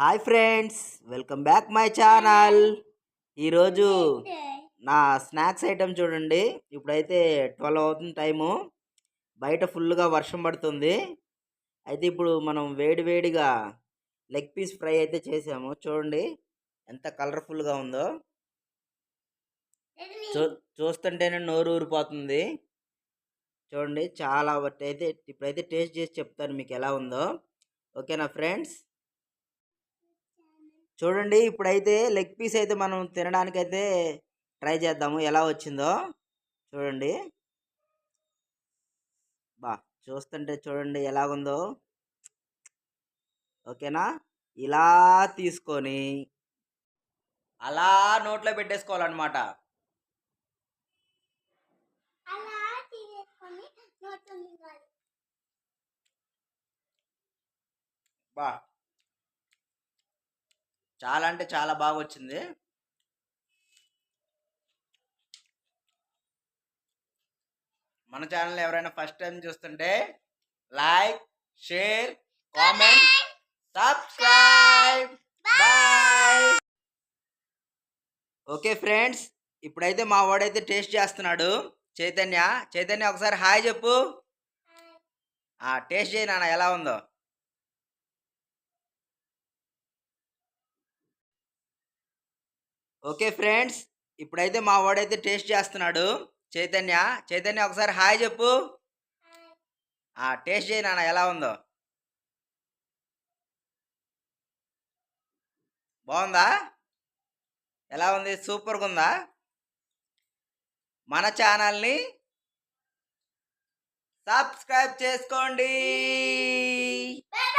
Hi friends welcome back my channel ఈరోజు నా snacks item చూడండి. ఇప్పుడైతే ట్వెల్వ్ అవుతుంది టైము బయట ఫుల్గా వర్షం పడుతుంది. అయితే ఇప్పుడు మనం వేడి వేడిగా లెగ్ పీస్ ఫ్రై అయితే చేసాము. చూడండి ఎంత కలర్ఫుల్గా ఉందో. చూ చూస్తుంటేనే నోరు ఊరిపోతుంది. చూడండి చాలా అయితే ఇప్పుడైతే టేస్ట్ చేసి చెప్తాను మీకు ఎలా ఉందో. ఓకేనా ఫ్రెండ్స్ చూడండి ఇప్పుడైతే లెగ్ పీస్ అయితే మనం తినడానికైతే ట్రై చేద్దాము. ఎలా వచ్చిందో చూడండి. బా చూస్తుంటే చూడండి ఎలాగుందో. ఓకేనా? ఇలా తీసుకొని అలా నోట్లో పెట్టేసుకోవాలన్నమాట. బా చాలా అంటే చాలా బాగా వచ్చింది మన ఛానల్ ఎవరైనా ఫస్ట్ టైం చూస్తుంటే like share comment subscribe. Bye. Okay friends ఇప్పుడైతే మా వాడైతే టేస్ట్ చేస్తున్నాడు. చైతన్య చైతన్య ఒకసారి హాయ్ చెప్పు. ఆ టేస్ట్ చేయి నాన్న ఎలా ఉందో. ఓకే ఫ్రెండ్స్ ఇప్పుడైతే మా వాడైతే టేస్ట్ చేస్తున్నాడు. చైతన్య చైతన్య ఒకసారి హాయ్ చెప్పు. ఆ టేస్ట్ చేయి నాన్న ఎలా ఉందో. బాగుందా? ఎలా ఉంది? సూపర్గా ఉందా? మన ఛానల్ని సబ్స్క్రైబ్ చేసుకోండి. బాయ్